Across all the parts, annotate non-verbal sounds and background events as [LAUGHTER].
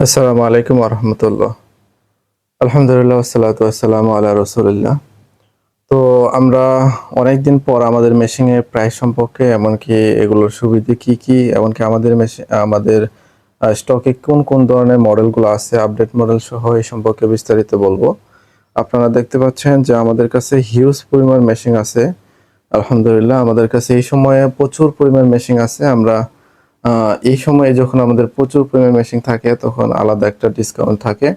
আসসালামু আলাইকুম রহমতুল্লাহ আলহামদুলিল্লাহ আসসালাতু আসসালামু আলা রসুলিল্লাহ। তো আমরা অনেকদিন পর আমাদের মেশিনের প্রাইস সম্পর্কে, এমনকি এগুলোর সুবিধে কি কি, এমনকি আমাদের মেশিন আমাদের স্টকে কোন কোন ধরনের মডেলগুলো আছে আপডেট মডেল সহ এই সম্পর্কে বিস্তারিত বলব। আপনারা দেখতে পাচ্ছেন যে আমাদের কাছে হিউজ পরিমাণ মেশিন আছে। আলহামদুলিল্লাহ, আমাদের কাছে এই সময়ে প্রচুর পরিমাণ মেশিন আছে। আমরা এই সময়ে যখন আমাদের প্রচুর পরিমাণ মেশিন থাকে, তখন আলাদা একটা ডিসকাউন্ট থাকে।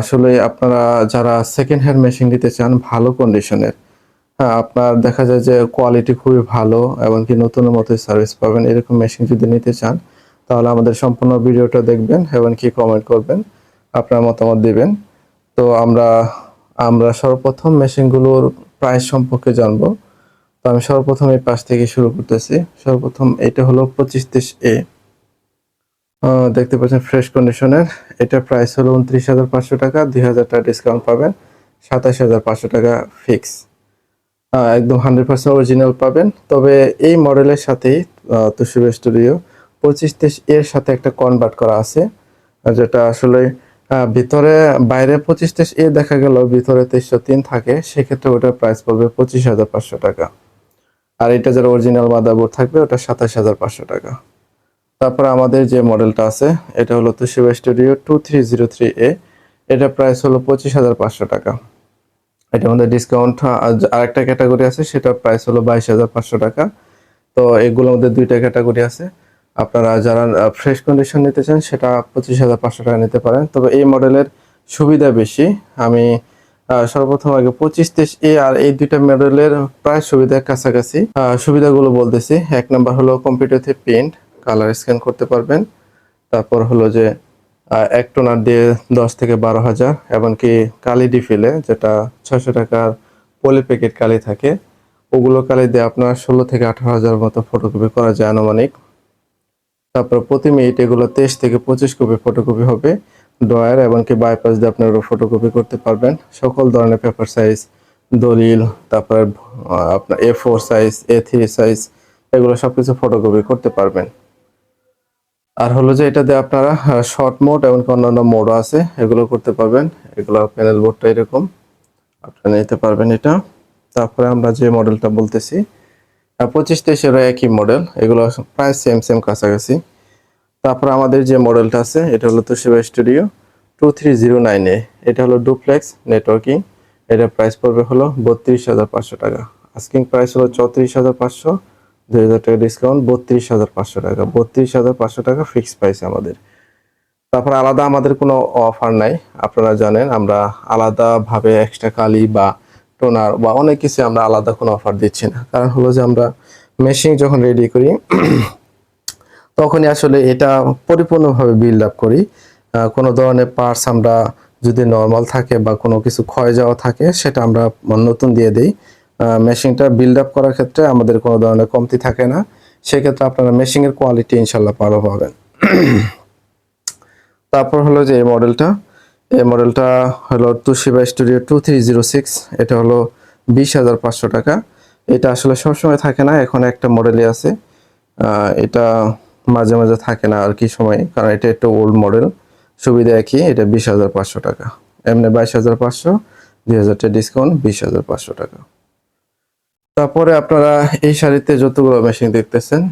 আসলে আপনারা যারা সেকেন্ড হ্যান্ড মেশিন নিতে চান, ভালো কন্ডিশনের হ্যাঁ আপনার দেখা যায় যে কোয়ালিটি খুবই ভালো, এমনকি নতুনের মতোই সার্ভিস পাবেন। এরকম মেশিন যদি নিতে চান, তাহলে আমাদের সম্পূর্ণ ভিডিওটা দেখবেন, এমনকি কমেন্ট করবেন, আপনার মতামত দিবেন। তো আমরা আমরা সর্বপ্রথম মেশিনগুলোর প্রাইস সম্পর্কে জানব। তো আমি সর্বপ্রথম এই পাশ থেকে শুরু করতেছি। সর্বপ্রথম এটা হলো পঁচিশ তিরিশ এ দেখতে পাচ্ছেন ফ্রেশ কন্ডিশনের এটা প্রাইস হলো উনত্রিশ হাজার পাঁচশো টাকা, দুই হাজার টাকা ডিসকাউন্ট পাবেন, সাতাশ হাজার পাঁচশো টাকা ফিক্স একদম হান্ড্রেড পার্সেন্ট অরিজিনাল পাবেন। তবে এই মডেলের সাথেই তুষিবা স্টুডিও পঁচিশ তেইশ এর সাথে একটা কনভার্ট করা আছে। যেটা আসলে ভিতরে, বাইরে পঁচিশ তেইশ এ দেখা গেল ভিতরে তেইশশো তিন থাকে, সেক্ষেত্রে ওটার প্রাইস পড়বে পঁচিশ হাজার পাঁচশো টাকা। আর এটা যারা অরিজিনাল মাদারবোর্ড থাকবে, ওটা সাতাশ হাজার পাঁচশো টাকা। তারপর আমাদের যে মডেলটা আছে, এটা হলো Toshiba studio two three zero three A এটা প্রাইস হলো পঁচিশ হাজার পাঁচশো টাকা। এটার মধ্যে ডিসকাউন্ট আরেকটা ক্যাটাগরি আছে সেটার প্রাইস হলো বাইশ হাজার পাঁচশো টাকা। তো এগুলোর মধ্যে দুইটা ক্যাটাগরি আছে। আপনারা যারা ফ্রেশ কন্ডিশন নিতে চান, সেটা পঁচিশ হাজার পাঁচশো টাকা নিতে পারেন। তবে এই মডেলের সুবিধা বেশি। আমি সর্বপ্রথম আগে পঁচিশ তেইশ এ আর এই দুইটা মডেলের প্রায় সুবিধার কাছাকাছি। সুবিধাগুলো বলতেছি। এক নম্বর হলো কম্পিউটারতে প্রিন্ট কালার স্ক্যান করতে পারবেন। তারপর হলো যে এক টোনার দিয়ে দশ থেকে বারো হাজার, এমনকি কালি ডিফিলে, যেটা ছয়শো টাকার পলি প্যাকেট কালি থাকে, ওগুলো কালি দিয়ে আপনার ষোলো থেকে আঠারো হাজার মতো ফটোকপি করা যায় আনুমানিক। তারপর প্রতি মিনিট এগুলো তেইশ থেকে পঁচিশ কপি ফটোকপি হবে। ড্রয়ার এমনকি বাইপাস দিয়ে আপনারা ফটোকপি করতে পারবেন। সকল ধরনের পেপার সাইজ দলিল, তারপর আপনার A four size A three size এগুলো সব কিছু ফটোকপি করতে পারবেন। আর হলো যে এটা দিয়ে আপনারা শর্ট মোড এমনকি অন্যান্য মোডও আছে, এগুলো করতে পারবেন। এগুলো প্যানেল বোর্ডটা এরকম, আপনারা নিতে পারবেন এটা। তারপরে আমরা যে মডেলটা বলতেছি পঁচিশ তেইশেরও একই মডেল এগুলো প্রায় সেম সেম কাছাকাছি। তারপর আমাদের যে মডেলটা আছে, এটা হলো Toshiba studio two three zero nine A এটা হলো ডুপ্লেক্স নেটওয়ার্কিং এটা প্রাইস পড়বে হলো বত্রিশ হাজার পাঁচশো টাকা। আস্কিং প্রাইস হলো চৌত্রিশ হাজার পাঁচশো। দুই হাজার টাকা ডিসকাউন্ট বত্রিশ হাজার পাঁচশো টাকা। বত্রিশ হাজার পাঁচশো টাকা ফিক্স প্রাইস আমাদের। তারপর আলাদা আমাদের কোনো অফার নাই। আপনারা জানেন, আমরা আলাদাভাবে এক্সট্রা কালি বা টোনার বা অনেক কিছু আমরা আলাদা কোনো অফার দিচ্ছি না। কারণ হলো যে আমরা মেশিন যখন রেডি করি তখনই আসলে এটা পরিপূর্ণভাবে বিল্ড আপ করি। কোনো ধরনের পার্টস আমরা যদি নর্মাল থাকে বা কোনো কিছু ক্ষয় যাওয়া থাকে, সেটা আমরা নতুন দিয়ে দিই। মেশিনটা বিল্ড আপ করার ক্ষেত্রে আমাদের কোনো ধরনের কমতি থাকে না। সেক্ষেত্রে আপনারা মেশিনের কোয়ালিটি ইনশাল্লাহ ভালো পাবেন। [CLEARS THROAT] তারপর হলো যে এই মডেলটা এই মডেলটা হলো Toshiba studio two three zero six এটা হলো বিশ হাজার পাঁচশো টাকা। এটা আসলে সবসময় থাকে না, এখন একটা মডেলই আছে। এটা মাঝে মাঝে থাকে না আর কি সময়, কারণ এটা একটা ওল্ড মডেল সুবিধা একই, এটা বিশ হাজার পাঁচশো টাকা। এমনি বাইশ হাজার পাঁচশো, দুই হাজার টাকা ডিসকাউন্ট বিশ হাজার পাঁচশো টাকা। তারপরে আপনারা এই শাড়িতে যতগুলো মেশিন দেখতেছেন,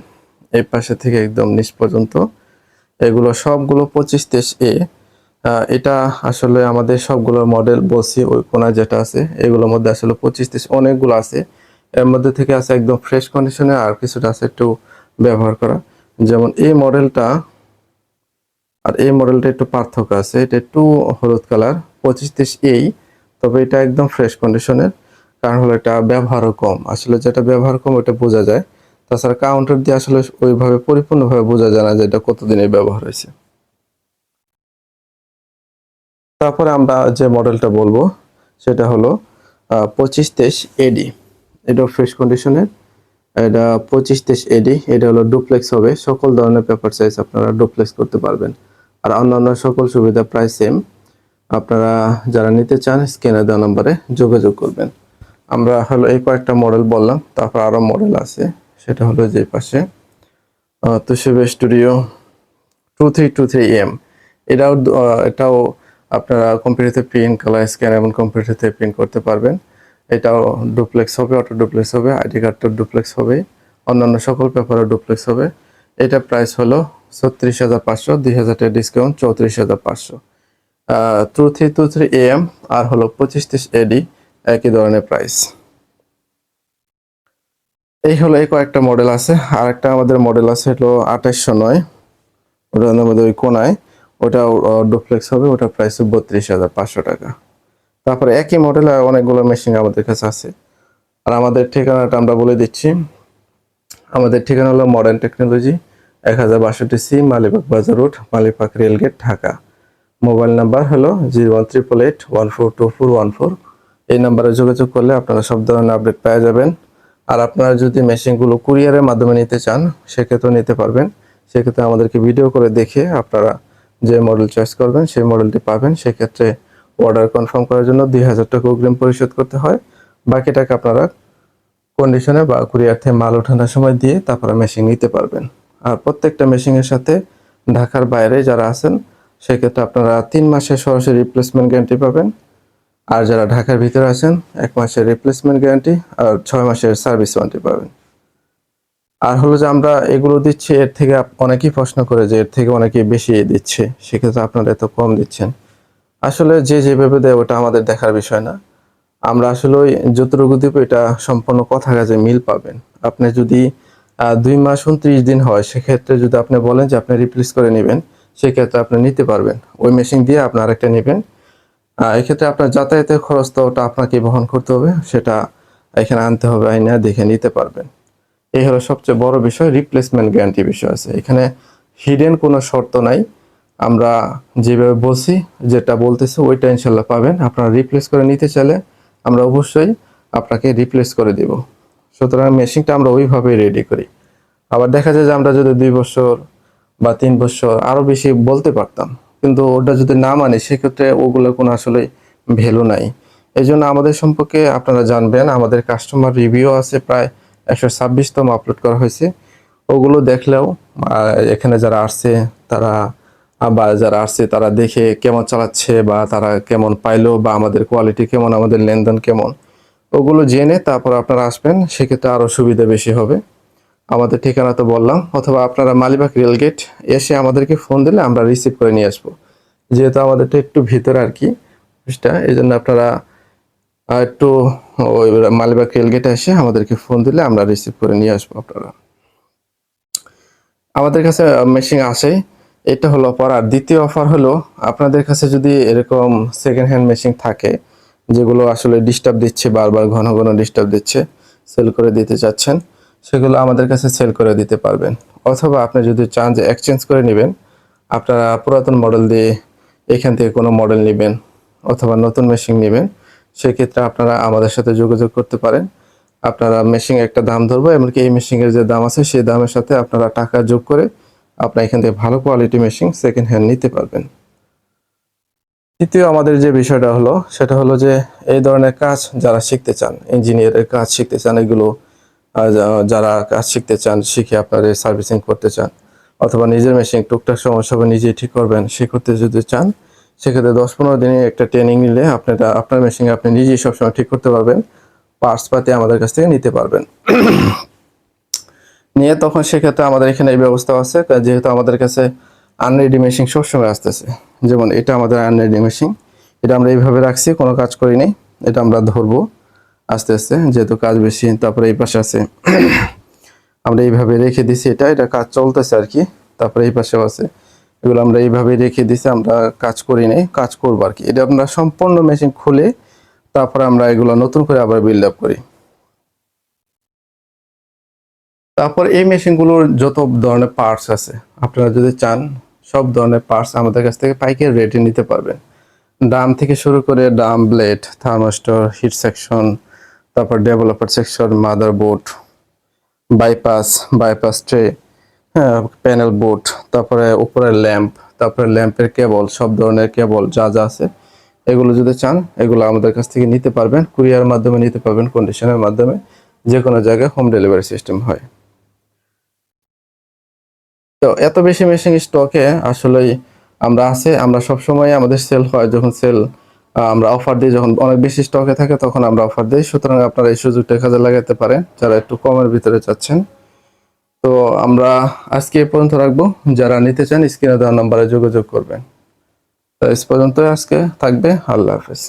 এই পাশে থেকে একদম নিচ পর্যন্ত, এগুলো সবগুলো পঁচিশ তেইশ এ এটা আসলে আমাদের সবগুলো মডেল বসি ওই কোনায় যেটা আছে, এগুলোর মধ্যে আসলে পঁচিশ তেইশ অনেকগুলো আছে। এর মধ্যে থেকে আছে একদম ফ্রেশ কন্ডিশনে আর কিছুটা আছে একটু ব্যবহার করা। যেমন এই মডেলটা আর এই মডেলটা একটু পার্থক্য আছে। এটা একটু হলুদ কালার, পঁচিশ তিরিশ এই, তবে এটা একদম ফ্রেশ কন্ডিশনের কারণ হলো এটা ব্যবহারও কম। আসলে যেটা ব্যবহার কম, ওটা বোঝা যায়। তাছাড়া কাউন্টার দিয়ে আসলে ওইভাবে পরিপূর্ণভাবে বোঝা যায় না যে এটা কতদিনের ব্যবহার হয়েছে। তারপরে আমরা যে মডেলটা বলব, সেটা হলো পঁচিশ তেইশ এডি এটাও ফ্রেশ কন্ডিশনের এটা পঁচিশ তেইশ এডি এটা হলো ডুপ্লেক্স হবে। সকল ধরনের পেপার সাইজ আপনারা ডুপ্লেক্স করতে পারবেন। আর অন্যান্য সকল সুবিধা প্রায় সেম আপনারা যারা নিতে চান স্ক্যানে দেওয়া নম্বরে যোগাযোগ করবেন। আমরা হলো এই কয়েকটা মডেল বললাম, তারপর আরও মডেল আছে। সেটা হলো যে পাশে। Toshiba studio two three two three M এটাও এটাও আপনারা কম্পিউটারতে প্রিন্ট কালার স্ক্যান এবং কম্পিউটারতে প্রিন্ট করতে পারবেন। এটাও ডুপ্লেক্স হবে অটো ডুপ্লেক্স হবে আইডি কার্ডটা ডুপ্লেক্স হবে, অন্যান্য সকল পেপারও ডুপ্লেক্স হবে। এটা প্রাইস হলো ছত্রিশ হাজার পাঁচশো, দুই হাজার টাকা ডিসকাউন্ট চৌত্রিশ হাজার পাঁচশো। Two three two three M আর হলো পঁচিশ তিরিশ এডি একই ধরনের প্রাইস এই হলো এই কয়েকটা মডেল আছে। আর একটা আমাদের মডেল আছে হলো আঠাশশো নয়। ওটার মধ্যে ওই কোনায় ওটা ডুপ্লেক্স হবে ওটা প্রাইস বত্রিশ হাজার পাঁচশো টাকা। তারপরে একই মডেলে অনেকগুলো মেশিন আমাদের কাছে আছে। আর আমাদের ঠিকানাটা আমরা বলে দিচ্ছি। আমাদের ঠিকানা হলো মডার্ন টেকনোলজি এক হাজার বাষট্টি সি মালিবাগ বাজার road, Malibagh rail gate, Dhaka. Mobile number হলো zero one triple eight one four two four one four এই নাম্বারে যোগাযোগ করলে আপনারা সব ধরনের আপডেট পেয়ে যাবেন। আর আপনারা যদি মেশিনগুলো কুরিয়ারের মাধ্যমে নিতে চান, সেক্ষেত্রেও নিতে পারবেন। সেক্ষেত্রে আমাদেরকে ভিডিও করে দেখে আপনারা যে মডেল চয়েস করবেন, সেই মডেলটি পাবেন। সেক্ষেত্রে অর্ডার কনফার্ম করার জন্য দুই হাজার টাকা অগ্রিম পরিশোধ করতে হয়। বাকি টাকা আপনারা কন্ডিশনে বা কুরিয়ার থেকে মাল ওঠানোর সময় দিয়ে তারপরে মেশিন নিতে পারবেন। আর প্রত্যেকটা মেশিনের সাথে ঢাকার বাইরে যারা আছেন, সেক্ষেত্রে আপনারা তিন মাসের সরাসরি রিপ্লেসমেন্ট গ্যারান্টি পাবেন। আর যারা ঢাকার ভিতরে আছেন, এক মাসের রিপ্লেসমেন্ট গ্যারান্টি আর ছয় মাসের সার্ভিস ওয়ারেন্টি পাবেন। আর হলো যে আমরা এগুলো দিচ্ছি, এর থেকে অনেকেই প্রশ্ন করে যে এর থেকে অনেকেই বেশি দিচ্ছে, সেক্ষেত্রে আপনারা এত কম দিচ্ছেন। আসলে যে যেভাবে দেয়, ওটা আমাদের দেখার বিষয় না। আমরা আসলে ওই যতটুকু দিব এটা সম্পূর্ণ কথা কাজে মিল পাবেন। আপনি যদি দুই মাস উনত্রিশ দিন হয়, সেক্ষেত্রে যদি আপনি বলেন যে আপনি রিপ্লেস করে নেবেন, সেক্ষেত্রে আপনি নিতে পারবেন। ওই মেশিন দিয়ে আপনি আরেকটা নেবেন। এক্ষেত্রে আপনার যাতায়াতের খরচ তো ওটা আপনাকে বহন করতে হবে, সেটা এখানে আনতে হবে, আইনা দেখে নিতে পারবেন। এই হলো সবচেয়ে বড় বিষয় রিপ্লেসমেন্ট গ্যারান্টি বিষয় আছে। এখানে হিডেন কোনো শর্ত নাই। আমরা যেভাবে বলছি, যেটা বলতেছি, ওইটা ইনশাল্লাহ পাবেন। আপনারা রিপ্লেস করে নিতে চাইলে আমরা অবশ্যই আপনাকে রিপ্লেস করে দিব। সুতরাং মেশিনটা আমরা ওইভাবেই রেডি করি। আবার দেখা যায় যে আমরা যদি দুই বছর বা তিন বছর আরও বেশি বলতে পারতাম, কিন্তু ওটা যদি না মানে সেক্ষেত্রে ওগুলো কোনো আসলে ভ্যালু নাই। এই জন্য আমাদের সম্পর্কে আপনারা জানবেন, আমাদের কাস্টমার রিভিউ আছে প্রায় একশো ছাব্বিশতম আপলোড করা হয়েছে। ওগুলো দেখলেও এখানে যারা আসছে, তারা বা যারা আসছে, তারা দেখে কেমন চালাচ্ছে বা তারা কেমন পাইলো বা আমাদের কোয়ালিটি কেমন, আমাদের লেনদেন কেমন, ওগুলো জেনে তারপর আপনারা আসবেন, সেক্ষেত্রে আরও সুবিধা বেশি হবে। আমাদের ঠিকানা তো বললাম, অথবা আপনারা মালিবাগ রেলগেট এসে আমাদেরকে ফোন দিলে আমরা রিসিভ করে নিয়ে আসব। যেহেতু আমাদেরটা একটু ভিতরে আর কি অফিসটা এই জন্য আপনারা একটু ওই মালিবাগ রেলগেটে এসে আমাদেরকে ফোন দিলে আমরা রিসিভ করে নিয়ে আসব আপনারা। আমাদের কাছে মেশিন আসে এটা হলো অফার। আর দ্বিতীয় অফার হলো আপনাদের কাছে যদি এরকম সেকেন্ড হ্যান্ড মেশিন থাকে, যেগুলো আসলে ডিস্টার্ব দিচ্ছে, বারবার ঘন ঘন ডিস্টার্ব দিচ্ছে সেল করে দিতে চাচ্ছেন, সেগুলো আমাদের কাছে সেল করে দিতে পারবেন। অথবা আপনি যদি চান যে এক্সচেঞ্জ করে নেবেন, আপনারা পুরাতন মডেল দিয়ে এখান থেকে কোনো মডেল নেবেন, অথবা নতুন মেশিন নেবেন, সেক্ষেত্রে আপনারা আমাদের সাথে যোগাযোগ করতে পারেন। আপনারা মেশিন একটা দাম ধরবো, এমনকি এই মেশিনের যে দাম আছে, সেই দামের সাথে আপনারা টাকা যোগ করে আপনারা এখান থেকে ভালো কোয়ালিটি মেশিন সেকেন্ড হ্যান্ড নিতে পারবেন। তৃতীয় আমাদের যে বিষয়টা হলো, সেটা হলো যে এই ধরনের কাজ যারা শিখতে চান ইঞ্জিনিয়ারের কাজ শিখতে চান, এগুলো যারা কাজ শিখতে চান, শিখে আপনারা সার্ভিসিং করতে চান, অথবা নিজের মেশিন টুকটাক সমস্যা হবে নিজেই ঠিক করবেন সে করতে যদি চান, সেক্ষেত্রে দশ পনেরো দিনে একটা ট্রেনিং নিলে আপনারা, আপনার মেশিনে আপনি নিজেই সবসময় ঠিক করতে পারবেন পার্টস পাতি আমাদের কাছ থেকে নিতে পারবেন। নিয়ে তখন সেক্ষেত্রে আমাদের এখানে এই ব্যবস্থা আছে যেহেতু আমাদের কাছে আনরেডি মেশিন সবসময় আসতেছে। যেমন এটা আমাদের আনরেডি মেশিন এটা আমরা এইভাবে রাখছি, কোনো কাজ করি করিনি এটা আমরা ধরবো আস্তে আস্তে, যেহেতু কাজ বেশি, তারপরে এই পাশে আছে, আমরা এইভাবে রেখে দিছি এটা এটা কাজ চলতেছে আর কি, তারপরে এই পাশেও আছে। এগুলো আমরা এইভাবে রেখে দিছি, আমরা কাজ করি নাই, কাজ করব আর কি। এটা আমরা সম্পূর্ণ মেশিন খুলে, তারপরে আমরা এগুলো নতুন করে আবার বিল্ড আপ করি। তারপর এই মেশিনগুলোর যত ধরনের পার্টস আছে, আপনারা যদি চান, সব ধরনের পার্টস আমাদের কাছ থেকে পাইকারি রেটে নিতে পারবেন। ডাম থেকে শুরু করে drum blade thermistor heat section তারপর developer section motherboard bypass bypass tray panel board তারপরে উপরের ল্যাম্প তারপরে ল্যাম্পের কেবল সব ধরনের কেবল যা যা আছে, এগুলো যদি চান, এগুলো আমাদের কাছ থেকে নিতে পারবেন কুরিয়ার মাধ্যমে নিতে পারবেন কন্ডিশনের মাধ্যমে যে কোনো জায়গায় হোম ডেলিভারি সিস্টেম হয়। তো এত বেশি মেশিন স্টকে আসলেই আমরা আছে, আমরা সবসময় আমাদের সেল হয়, যখন সেল আমরা অফার দিই, যখন অনেক বেশি স্টকে থাকে, তখন আমরা অফার দিই। সুতরাং আপনারা এই সুযোগটা কাজে লাগাতে পারেন যারা একটু কমের ভিতরে চাচ্ছেন তো আমরা আজকে এ পর্যন্ত রাখব। যারা নিতে চান স্ক্রিনে দেওয়া নাম্বারে যোগাযোগ করবেন। তো এস পর্যন্ত আজকে থাকবে। আল্লাহ হাফেজ।